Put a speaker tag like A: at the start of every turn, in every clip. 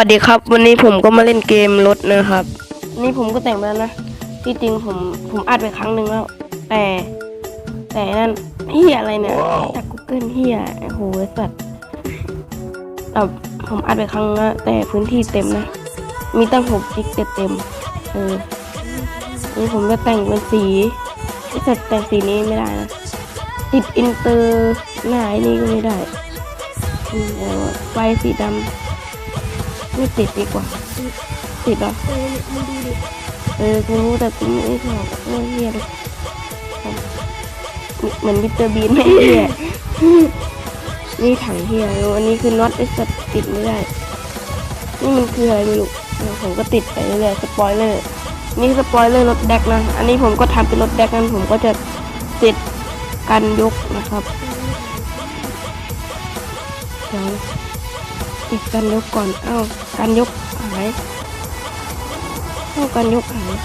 A: สวัสดีครับ วันนี้ผมก็มาเล่นเกมรถนะครับ นี่ผมก็แต่งไปแล้วนะที่จริงผมผมอัดไปครั้งหนึ่งแล้ว แต่ แต่นั่นเฮียอะไรเนี่ยจาก Google เฮียโอ้โหไอ้สัตว์แต่ผมอัดไปครั้งนะแต่พื้นที่เต็มนะ มีตั้งหกกิกเต็มเต็มๆเออนี่ผมจะแต่งเป็นสีไอ้สัตว์แต่งสีนี้ไม่ได้นะติดอินเตอร์หน้าไอ้นี่ก็ไม่ได้อืมเอาไฟสีดำ ไม่ติดดีกว่า ติดหรอ
B: เออมึงดูดิ
A: เออกูรู้แต่กูไม่ชอบเรื่เฮียเลยเหมือนมิสเตอร์บีนไม่เฮียนี่ถังเฮียอันนี้คือน็อตไอ้สัตว์ติดไม่ได้ นี่มันคืออะไรไม่รู้ผมก็ติดไปเรื่อยสปอยเลอร์นี่สปอยเลอร์รถแดกนะ อันนี้ผมก็ทำเป็นรถแดกนั้นผมก็จะติดกันยกนะครับเดี๋ยว ติดกันยกก่อน เอ้ากันยกหายเท่ากันยกหาย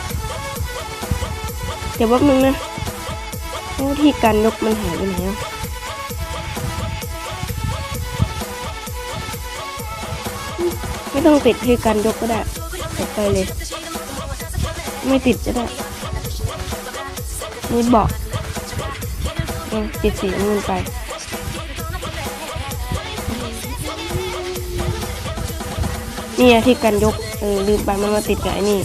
A: เดี๋ยวแป๊บนึงนะเท่าที่การยกมันหายไปไหนอะไม่ต้องติดที่การยกก็ได้ติดไปเลย ไม่ติดก็ได้นี่บอกติดสีน้ำเงินไป นี่ยที่กันยกเออลืมไปมันมาติดกับไอ้นี่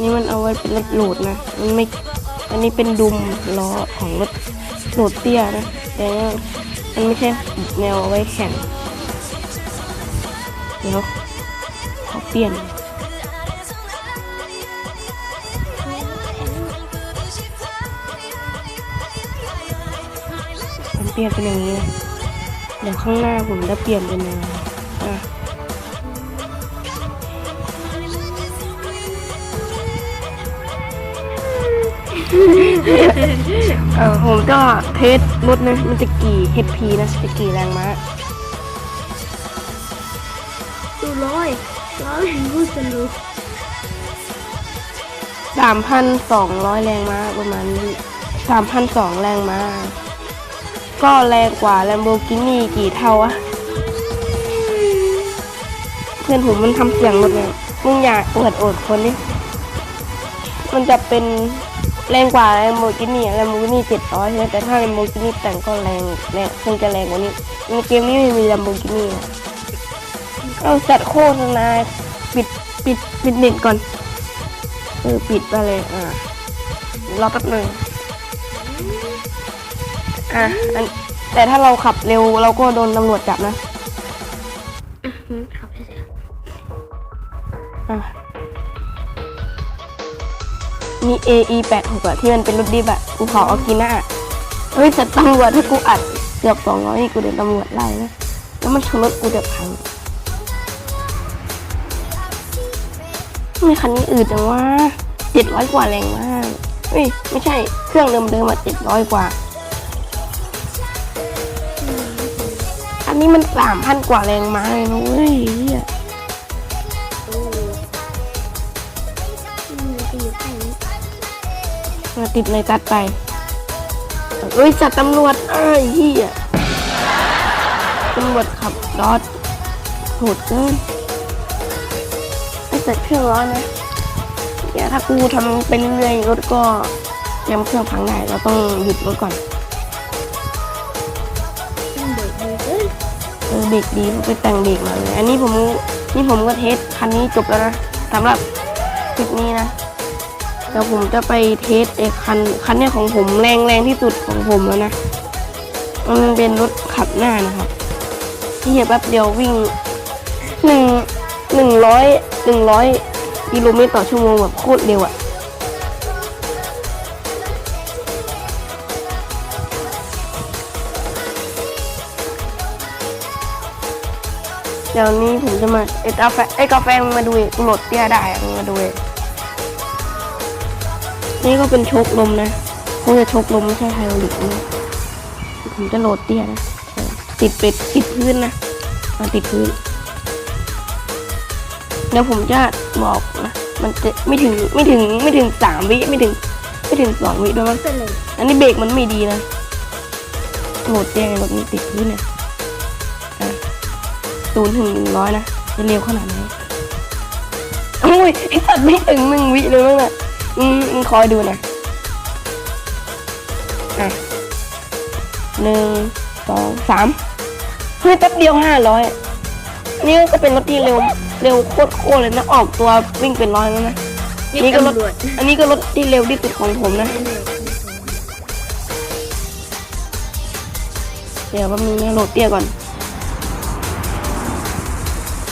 A: นี่มันเอาไว้เป็นรถโหลดนะมันไม่อันนี้เป็นดุมล้อของรถโหลดเตี้ยนะแต่ว่ามันไม่ใช่แนวเอาไว้แข่งเดี๋ยวขอเปลี่ยนเปลี่ยนเป็นอย่างนี้ เดี๋ยวข้างหน้าผมจะเปลี่ยนเป็นยังไง เออผมก็เทสรถนะมันจะกี่ HP นะจะกี่แรงม้า
B: ดูร้อยร้อยพูดจะรู้
A: สามพันสองร้อยแรงม้าประมาณนี้สามพันสองแรงม้า ก็แรงกว่า Lamborghini กี่เท่าอะเพื่อนผมมันทำเสียงรถไงมึงอยากเปิดโอดคนนี้มันจะเป็น แรงกว่า Lamborghini อะ Lamborghini เจ็ดร้อยใช่ไหมแต่ถ้า Lamborghini แต่งก็แรงแรงคงจะแรงกว่านี้ในเกมนี้ไม่มี Lamborghini อะเอาจัดโฆษณาปิดปิดปิดเน็ตก่อน เออปิดไปเลยอ่ารอแป๊บหนึงอะอันแต่ถ้าเราขับเร็วเราก็โดนตำรวจจับนะ
B: ขับไปสิ
A: อะ มี AE 8 6อะที่มันเป็นรถดิบอะกูขอเอากินหน้าเฮ้ยแต่ตำรวจถ้ากูอัดเกือบสองร้อยนี่กูโดนตำรวจไล่นะแล้วมันชนรถกูเดือดพังทำไมคันนี้อืดจังวะเจ็ดร้อยกว่าแรงมากเฮ้ยไม่ใช่เครื่องเดิมๆอะเจ็ดร้อยกว่า อันนี้มันสามพันกว่าแรงมาเลยนะเว้ย ติดในตัดไปเอ้ยจัดตำรวจเอ้ยเฮียตำรวจขับรถโหดเกินไอ้แต่เครื่องร้อนนะเดี๋ยวถ้ากูทำไปเรื่อยๆรถก็เตรียมเครื่องพังได้เราต้องหยุดรถก่อน
B: ต้องเบรกมือเอ้ย
A: เออเบรกดีผมไปแต่งเบรกมาเลยอันนี้ผมนี่ผมก็เทสคันนี้จบแล้วนะสำหรับคลิปนี้นะ เดี๋ยวผมจะไปเทสไอ้คันคันเนี้ยของผมแรงแรงที่สุดของผมแล้วนะ มันเป็นรถขับหน้านะครับ ที่แป๊บเดียววิ่งหนึ่งหนึ่งร้อยหนึ่งร้อยกิโลเมตรต่อชั่วโมงแบบโคตรเร็วอะเดี๋ยวนี้ผมจะมาไอ้กาแฟไอ้กาแฟมาดูกูโหลดเตี้ยได้มาดูดิ นี่ก็เป็นชคลมนะคงจะชคลมไม่ใช่ไฮดรอลิกนะผมจะโหลดเตี้ยนะติดเป็ดติดพื้นนะมาติดพื้นเดี๋ยวผมจะบอกนะมันจะไม่ถึงไม่ถึงไม่ถึงสามวิไม่ถึง ไม่ถึงสองวิด้วยมั้งอันนี้เบรกมันไม่ดีนะโหลดแจ้งรถนี้ติดพื้นเนี่ยอะศูนย์ถึงหนึ่งร้อยนะจะเร็วขนาดไหนโอ้ยไอสัตว์ไม่ถึงหนึ่งวิเลยมั้งน่ะ อืมมึงคอยดูนะอะหนึ่งสองสามเฮ้ยแป๊บเดียวห้าร้อยนี่ก็เป็นรถที่เร็วเร็วโคตรโคตรเลยนะออกตัววิ่งเป็นร้อยแล้วนะนี่ก็รถ
B: ตำรวจ
A: อันนี้ก็รถที่เร็วที่สุดของผมนะ เดี๋ยวแป๊บนึงนะโหลดเตี้ยก่อน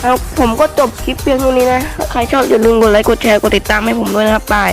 A: เอาผมก็จบคลิปเพียงเท่านี้นะถ้าใครชอบอย่าลืมกดไลค์กดแชร์กดติดตามให้ผมด้วยนะครับบาย